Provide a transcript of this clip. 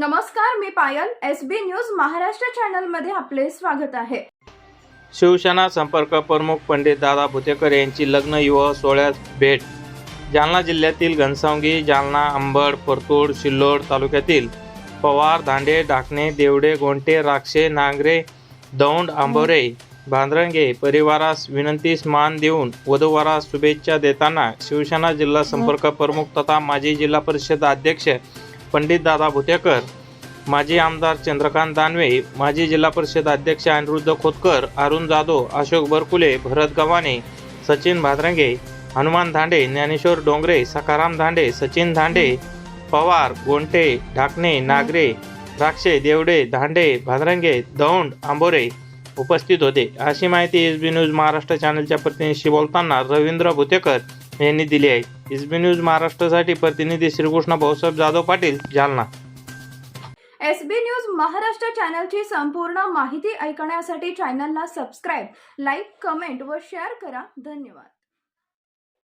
नमस्कार मी Payal S B news Maharashtra चॅनलमध्ये आपले स्वागत आहे. शिवसेना संपर्क प्रमुख पंडित दादा भुतेकर यांची लग्न युवा सोहळ्यात भेट. जालना जिल्ह्यातील घनसावंगी जालना अंबड परतूड सिल्लोड तालुक्यातील पवार दांडे डाकणे देवडे गोंटे राक्षे नांगरे दौंड आंबोरे भांद्रंगे परिवारास विनंतीस मान देऊन वधूवरास शुभेच्छा देताना शिवसेना जिल्हा संपर्क प्रमुख तथा माजी जिल्हा परिषद अध्यक्ष पंडित दादा भुतेकर माजी आमदार चंद्रकांत दानवे माजी जिल्हा परिषद अध्यक्ष अनिरुद्ध खोतकर अरुण जाधव अशोक बरकुले भरत गव्हाणे सचिन भादरंगे हनुमान धांडे ज्ञानेश्वर डोंगरे सखाराम धांडे सचिन धांडे पवार गोंटे ढाकणे नागरे राक्षे देवडे धांडे भादरंगे दौंड आंबोरे उपस्थित होते. अशी माहिती एस बी न्यूज महाराष्ट्र चॅनलच्या प्रतिनिधीशी बोलताना रवींद्र भुतेकर यांनी दिली आहे. एस बी न्यूज महाराष्ट्रासाठी प्रतिनिधी Shrikrishna Bhausaheb Jadhav Patil Jalna. S B news Maharashtra चॅनलची संपूर्ण माहिती ऐकण्यासाठी चॅनलला सबस्क्राईब लाईक कमेंट व शेअर करा. धन्यवाद.